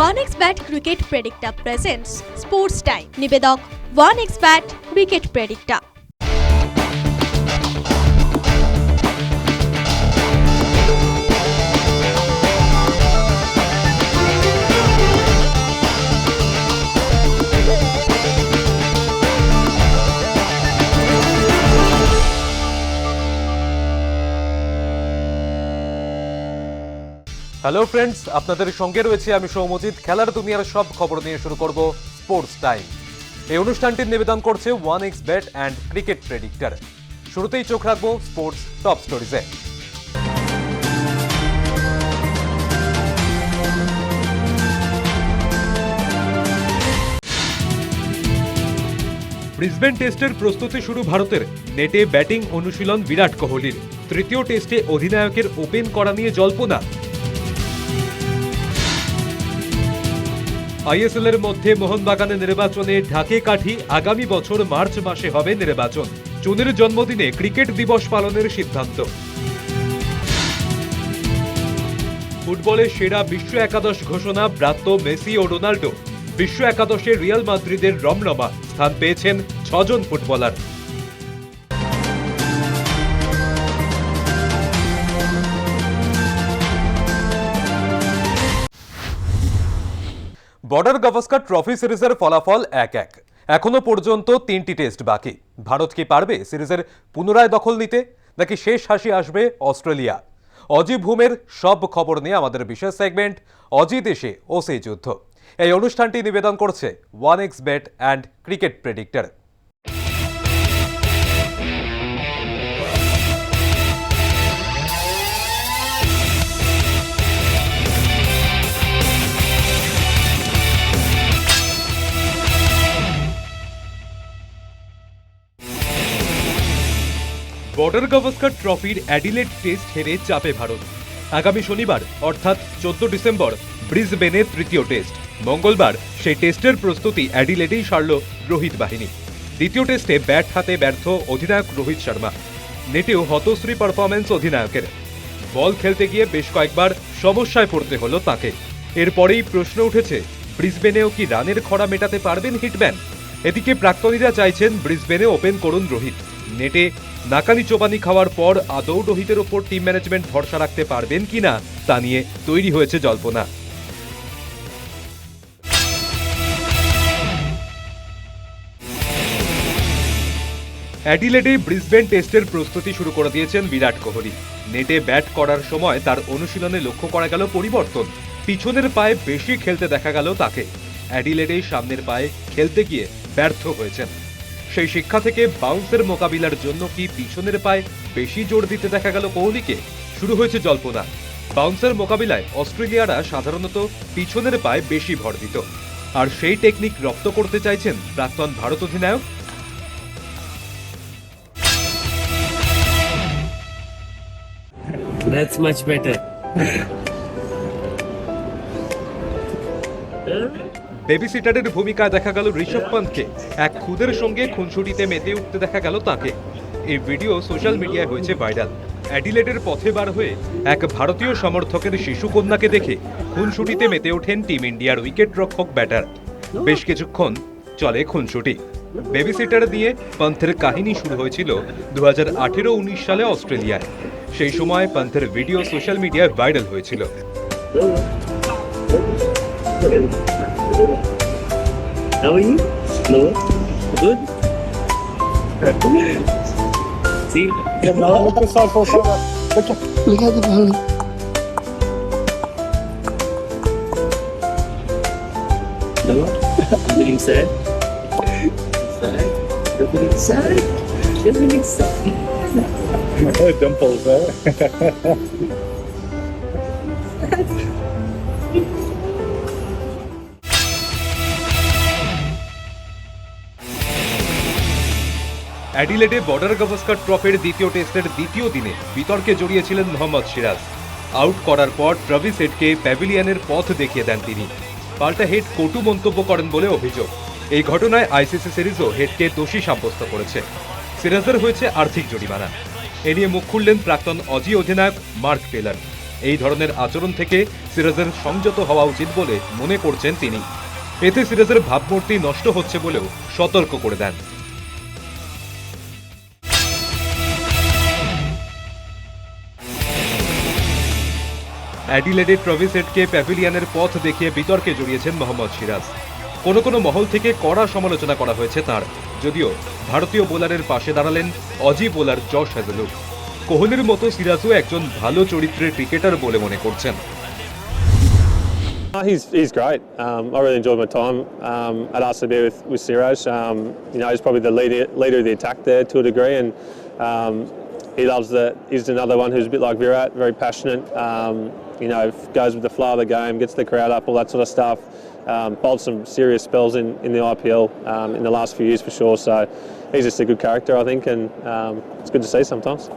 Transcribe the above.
One X bat cricket predicta presents sports time নিবেদক one X bat cricket predicta hello friends আপনাদের সঙ্গে রয়েছে আমি সৌমজিৎ খেলার দুনিয়ার সব খবর নিয়ে শুরু করব স্পোর্টস টাইম এই অনুষ্ঠানটির নিবেদন করছে one X bat and cricket predictor শুরুতেই চোখ রাখব স্পোর্টস টপ স্টোরিজে ব্রিসবেন টেস্টের প্রস্তুতি শুরু ভারতের। নেটে ব্যাটিং অনুশীলন বিরাট কোহলির। তৃতীয় টেস্টে অধিনায়কের ওপেন করা নিয়ে জল্পনা। আইএসএল এর মধ্যে মোহনবাগানে নির্বাচনে ঢাকে কাঠি আগামী বছর মার্চ মাসে হবে নির্বাচন। চুনের জন্মদিনে ক্রিকেট দিবস পালনের সিদ্ধান্ত। ফুটবলে সেরা বিশ্ব একাদশ ঘোষণা ব্রাত্য মেসি ও রোনাল্ডো। বিশ্ব একাদশে রিয়াল মাদ্রিদের রমরমা। স্থান পেয়েছেন ছজন ফুটবলার। বর্ডার গাভাস্কার ট্রফি সিরিজের ফলাফল এক এক। এখনও পর্যন্ত তিনটি টেস্ট বাকি। ভারত কি পারবে সিরিজের পুনরায় দখল নিতে? নাকি শেষ হাসি আসবে অস্ট্রেলিয়া? অজি ভূমের সব খবর নিয়ে আমাদের বিশেষ সেগমেন্ট অজি দেশে ও সেই যুদ্ধ। এই অনুষ্ঠানটি নিবেদন করছে one X bet and cricket predictor. Border Gavaskar ট্রফির অ্যাডিলেড টেস্ট হেরে চাপে ভারত। আগামী শনিবার, অর্থাৎ চোদ্দ ডিসেম্বর ব্রিসবেনে তৃতীয় টেস্ট। মঙ্গলবার, সেই টেস্টের প্রস্তুতি অ্যাডিলেডেই সারল রোহিত বাহিনী। দ্বিতীয় টেস্টে ব্যাট হাতে ব্যর্থ অধিনায়ক রোহিত শর্মা। নেটেও হতশ্রী পারফরমেন্স অধিনায়কের। বল খেলতে গিয়ে বেশ কয়েকবার সমস্যায় পড়তে হলো তাকে। এরপরেই প্রশ্ন উঠেছে, ব্রিসবেনেও কি রানের খরা মেটাতে পারবেন হিটম্যান? এদিকে প্রাক্তনীরা চাইছেন ব্রিসবেনে ওপেন করুন রোহিত। নেটে নাকানি চোবানি খাওয়ার পর আদৌ রোহিতের ওপর টিম ম্যানেজমেন্ট ভরসা রাখতে পারবেন কিনা তা নিয়ে তৈরি হয়েছে জল্পনা। অ্যাডিলেডে ব্রিসবেন টেস্টের প্রস্তুতি শুরু করে দিয়েছেন বিরাট কোহলি। নেটে ব্যাট করার সময় তার অনুশীলনে লক্ষ্য করা গেল পরিবর্তন। পিছনের পায়ে বেশি খেলতে দেখা গেল তাকে। অ্যাডিলেডে সামনের পায়ে খেলতে গিয়ে ব্যর্থ হয়েছেন। সেই শিক্ষা থেকে বাউন্সের মোকাবিলার জন্য কি পিছনের পায়ে বেশি জোর দিতে দেখা গেল কোহলিকে? শুরু হয়েছে জল্পনা। বাউন্সের মোকাবিলায় অস্ট্রেলিয়ারা সাধারণত পিছনের পায়ে বেশি ভর দিত। আর সেই টেকনিক রপ্ত করতে চাইছেন প্রাক্তন ভারত অধিনায়ক। That's much better. বেবি সিটারের ভূমিকায় দেখা গেল ঋষভ পন্থকে। এক খুদের সঙ্গে খুনসুটিতে মেতে উঠতে দেখা গেল তাকে। এই ভিডিও সোশ্যাল মিডিয়ায় হয়েছে ভাইরাল অ্যাডিলেডের পথে বার হয়ে এক ভারতীয় সমর্থকের শিশু কন্যাকে দেখে খুনসুটিতে মেতে ওঠেন টিম ইন্ডিয়ার উইকেট রক্ষক ব্যাটার বেশ কিছুক্ষণ চলে খুনসুটি। বেবিসিটার দিয়ে পন্থের কাহিনী শুরু হয়েছিল দু হাজার আঠেরো উনিশ সালে অস্ট্রেলিয়ায়। সেই সময় পন্থের ভিডিও সোশ্যাল মিডিয়ায় ভাইরাল হয়েছিল। How are you? No? Good? See? Look at the ball. No? Feeling sad? Sad? You're feeling sad? You're feeling sad? Dimples, eh? অ্যাডিলেডে বর্ডার গাভাস্কার ট্রফির দ্বিতীয় টেস্টের দ্বিতীয় দিনে বিতর্কে জড়িয়েছিলেন মোহাম্মদ সিরাজ। আউট করার পর ট্রাভিস হেডকে প্যাভিলিয়নের পথ দেখিয়ে দেন তিনি। পাল্টা হেড কটু মন্তব্য করেন বলে অভিযোগ। এই ঘটনায় আইসিসি সিরিজও হেডকে দোষী সাব্যস্ত করেছে। সিরাজের হয়েছে আর্থিক জরিমানা। এ নিয়ে মুখ খুললেন প্রাক্তন অজি অধিনায়ক মার্ক টেলার। এই ধরনের আচরণ থেকে সিরাজের সংযত হওয়া উচিত বলে মনে করছেন তিনি। এতে সিরাজের ভাবমূর্তি নষ্ট হচ্ছে বলেও সতর্ক করে দেন। অ্যাডিলেডে ট্রভিস হেডকে প্যাভিলিয়নের পথ দেখিয়ে বিতর্কে জড়িয়েছেন মোহাম্মদ সিরাজ কোনো কোনো মহল থেকে কড়া সমালোচনা করা হয়েছে তার যদিও ভারতীয় বোলারের পাশে দাঁড়ালেন অজি বোলার জশ হ্যাজেলুক কোহলির মতো সিরাজও একজন ভালো চরিত্রের ক্রিকেটার বলে মনে করছেন Oh, he's, he's great. Um, I really enjoyed my time um, at RCB with, with Siraj. Um, you know, he's probably the leader, leader of the attack there to a degree, and um, he loves the. He's another one who's a bit like Virat, very passionate. Um, you know, goes with the flow of the game, gets the crowd up, all that sort of stuff. Um, bowled some serious spells in, in the IPL um, in the last few years for sure. So he's just a good character, I think, and um, it's good to see sometimes.